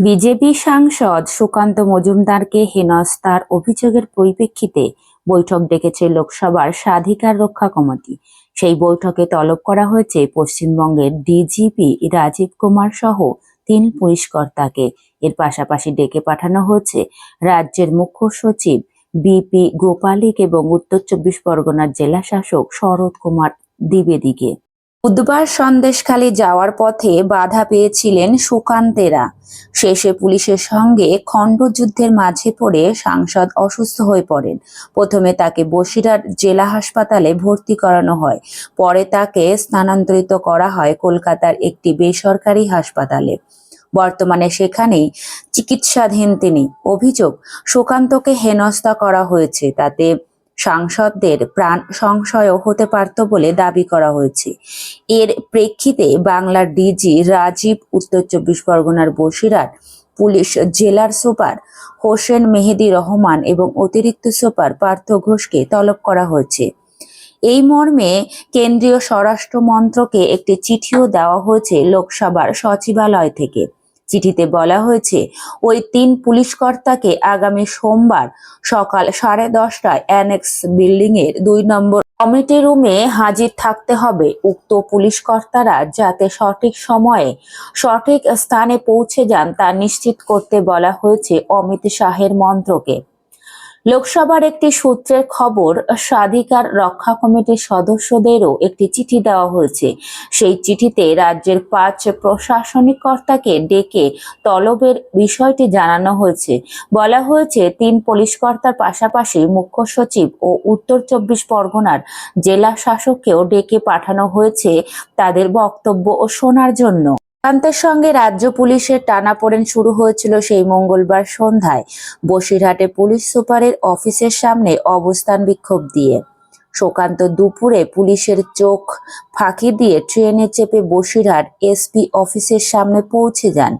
BJP সাংসদ সুকান্ত মজুমদারকে হেনস্থার অভিযোগের পরিপ্রেক্ষিতে বৈঠক ডেকেছে লোকসভার স্বাধিকার রক্ষা কমিটি। সেই বৈঠকে তলব করা হয়েছে পশ্চিমবঙ্গের ডিজিপি রাজীব কুমার সহ তিন পুলিশ কর্তাকে। এর পাশাপাশি ডেকে পাঠানো হয়েছে রাজ্যের মুখ্য সচিব বিপি গোপালিক এবং উত্তর চব্বিশ পরগনার জেলা শাসক শরৎ কুমার দ্বিবেদীকে। বুধবার সন্দেশখালী যাওয়ার পথে বাধা পেয়েছিলেন সুকান্তেরা। শেষে পুলিশের সঙ্গে খণ্ডযুদ্ধের মাঝে পড়ে সাংসদ অসুস্থ হয়ে পড়েন। প্রথমে তাকে বসিরহাট জেলা হাসপাতালে ভর্তি করানো হয়। পরে তাকে স্থানান্তরিত করা হয় কলকাতার একটি বেসরকারি হাসপাতালে। বর্তমানে সেখানেই চিকিৎসাধীন তিনি। অভিযোগ, সুকান্তকে হেনস্থা করা হয়েছে, তাতে সাংসদদের প্রাণ সংশয়ও হতে পারত বলে দাবি করা হয়েছে। এর প্রেক্ষিতে বাংলার ডিজি রাজীব, উত্তর চব্বিশ পরগনার বসিরহাট পুলিশ জেলার সুপার হোসেন মেহেদি রহমান এবং অতিরিক্ত সুপার পার্থ ঘোষকে তলব করা হয়েছে। এই মর্মে কেন্দ্রীয় স্বরাষ্ট্র মন্ত্রকে একটি চিঠিও দেওয়া হয়েছে লোকসভার সচিবালয় থেকে। চিঠিতে বলা হয়েছে, ওই তিন পুলিশ কর্তাকে আগামী সোমবার সকাল সাড়ে দশটায় অ্যানেক্স বিল্ডিং এর দুই নম্বর কমিটি রুমে হাজির থাকতে হবে। উক্ত পুলিশ কর্তারা যাতে সঠিক সময়ে সঠিক স্থানে পৌঁছে যান তা নিশ্চিত করতে বলা হয়েছে অমিত শাহের মন্ত্রকে। লোকসভার একটি সূত্রের খবর, স্বাধিকার রক্ষা কমিটির সদস্যদেরও একটি চিঠি দেওয়া হয়েছে। সেই চিঠিতে রাজ্যের পাঁচ প্রশাসনিক কর্তাকে ডেকে তলবের বিষয়টি জানানো হয়েছে। বলা হয়েছে, তিন পুলিশ কর্তার পাশাপাশি মুখ্য সচিব ও উত্তর চব্বিশ পরগনার জেলা শাসককেও ডেকে পাঠানো হয়েছে তাদের বক্তব্য ও শোনার জন্য। সুকান্তের সঙ্গে রাজ্য পুলিশের টানাপোড়েন শুরু হয়েছিল সেই মঙ্গলবার সন্ধ্যায়। বসিরহাটে পুলিশ সুপারের অফিসের সামনে অবস্থান বিক্ষোভ দিয়ে। সুকান্ত দুপুরে পুলিশের চোখ ফাঁকি দিয়ে ট্রেনে চেপে বসিরহাট এসপি অফিসের সামনে পৌঁছে যান।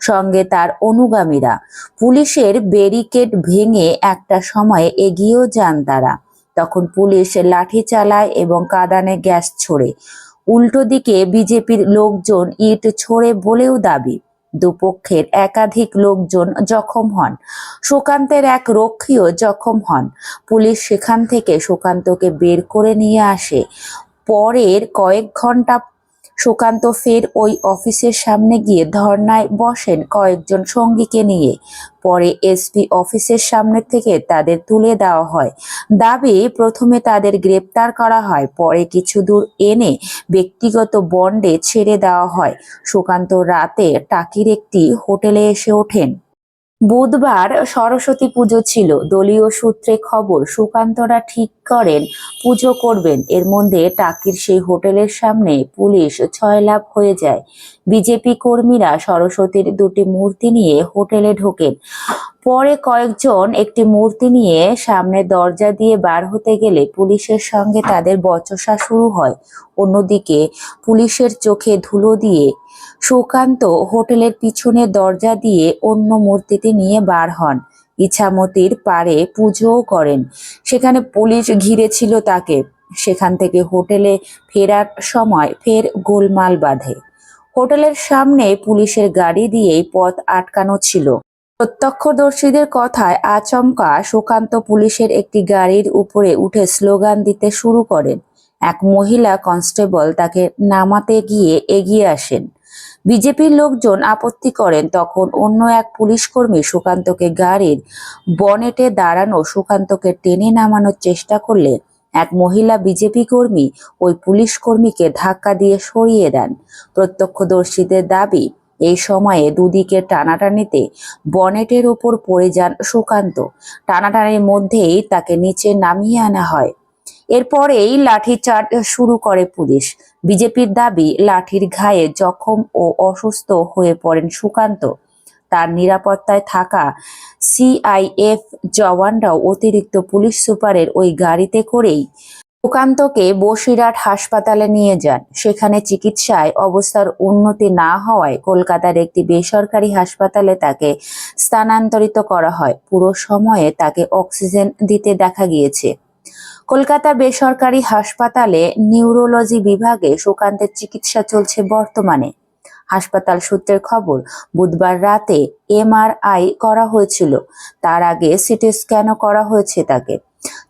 সঙ্গে তার অনুগামীরা। পুলিশের ব্যারিকেড ভেঙে একটা সময়ে এগিয়েও যান তারা। তখন পুলিশ লাঠি চালায় এবং কাদানে গ্যাস ছোড়ে। উল্টো দিকে বিজেপির লোকজন ইট ছোড়ে বলেও দাবি, দুপক্ষের একাধিক লোকজন জখম হন, সুকান্তের এক রক্ষীও জখম হন। পুলিশ সেখান থেকে সুকান্তকে বের করে নিয়ে আসে। পরের কয়েক ঘণ্টা সুকান্ত ফের ওই অফিসের সামনে গিয়ে ধর্নায় বসেন কয়েকজন সঙ্গীকে নিয়ে। পরে এসপি অফিসের সামনে থেকে তাদের তুলে দেওয়া হয়। দাবি, প্রথমে তাদের গ্রেপ্তার করা হয়, পরে কিছু দূর এনে ব্যক্তিগত বন্ডে ছেড়ে দেওয়া হয়। সুকান্ত রাতে টাকির একটি হোটেলে এসে ওঠেন। বুধবার সরস্বতী পুজো ছিল। দলীয় সূত্রে খবর, সুকান্তরা ঠিক করেন, পুজো করবেন। এর মধ্যে টাকির সেই হোটেলের সামনে পুলিশ ছয় লাভ হয়ে যায়। বিজেপি কর্মীরা সরস্বতীর দুটি মূর্তি নিয়ে হোটেলে ঢোকেন। পরে কয়েকজন একটি মূর্তি নিয়ে সামনে দরজা দিয়ে বার হতে গেলে পুলিশের সঙ্গে তাদের বচসা শুরু হয়। অন্যদিকে পুলিশের চোখে ধুলো দিয়ে সুকান্ত হোটেলের পিছনে দরজা দিয়ে অন্য মূর্তিটি নিয়ে বার হন। ইছামতির পারে পুজোও করেন। সেখানে পুলিশ ঘিরে ছিল তাকে। সেখান থেকে হোটেলে ফেরার সময় ফের গোলমাল বাঁধে। হোটেলের সামনে পুলিশের গাড়ি দিয়েই পথ আটকানো ছিল। প্রত্যক্ষদর্শীদের কথায় আচমকা সুকান্ত পুলিশের একটি গাড়ির উপরে উঠে স্লোগান দিতে শুরু করেন। এক মহিলা কনস্টেবল তাকে নামাতে গিয়ে এগিয়ে আসেন। বিজেপির লোকজন আপত্তি করেন, তখন অন্য এক পুলিশ কর্মী সুকান্তকে গাড়ির বনেটে দাঁড়ানো সুকান্তকে টেনে নামানোর চেষ্টা করলে এক মহিলা বিজেপি কর্মী ওই পুলিশ কর্মীকে ধাক্কা দিয়ে সরিয়ে দেন। প্রত্যক্ষদর্শীদের দাবি এই সময়ে দুদিকে টানাটানিতে বনেটের ওপর পড়ে যান সুকান্ত। টানাটানির মধ্যেই তাকে নিচে নামিয়ে আনা হয়। এরপরেই লাঠিচার্জ শুরু করে পুলিশ। বিজেপির দাবি, লাঠির ঘায়ে জখম ও অসুস্থ হয়ে পড়েন সুকান্ত। তার নিরাপত্তায় থাকা সিআইএফ জওয়ানরাও অতিরিক্ত পুলিশ সুপারের ওই গাড়িতে করেই সুকান্তকে বসিরহাট হাসপাতালে নিয়ে যান। সেখানে চিকিৎসায় অবস্থার উন্নতি না হওয়ায় কলকাতার একটি বেসরকারি হাসপাতালে তাকে স্থানান্তরিত করা হয়। পুরো সময়ে তাকে অক্সিজেন দিতে দেখা গিয়েছে। কলকাতা বেসরকারি হাসপাতালে নিউরোলজি বিভাগে সুকান্তের চিকিৎসা চলছে বর্তমানে। হাসপাতাল সূত্রের খবর, বুধবার রাতে এমআরআই করা হয়েছিল। তার আগে সিটি স্ক্যানও করা হয়েছে তাকে।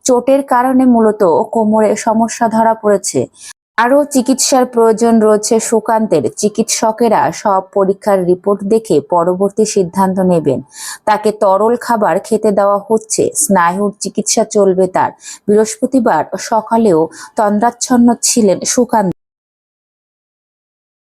চোটের কারণে মূলত কোমরে সমস্যা ধরা পড়েছে। আরও চিকিৎসার প্রয়োজন রয়েছে সুকান্তের। চিকিৎসকেরা সব পরীক্ষার রিপোর্ট দেখে পরবর্তী সিদ্ধান্ত নেবেন। তাকে তরল খাবার খেতে দেওয়া হচ্ছে। স্নায়ুর চিকিৎসা চলবে তার। বৃহস্পতিবার সকালেও তন্দ্রাচ্ছন্ন ছিলেন সুকান্ত।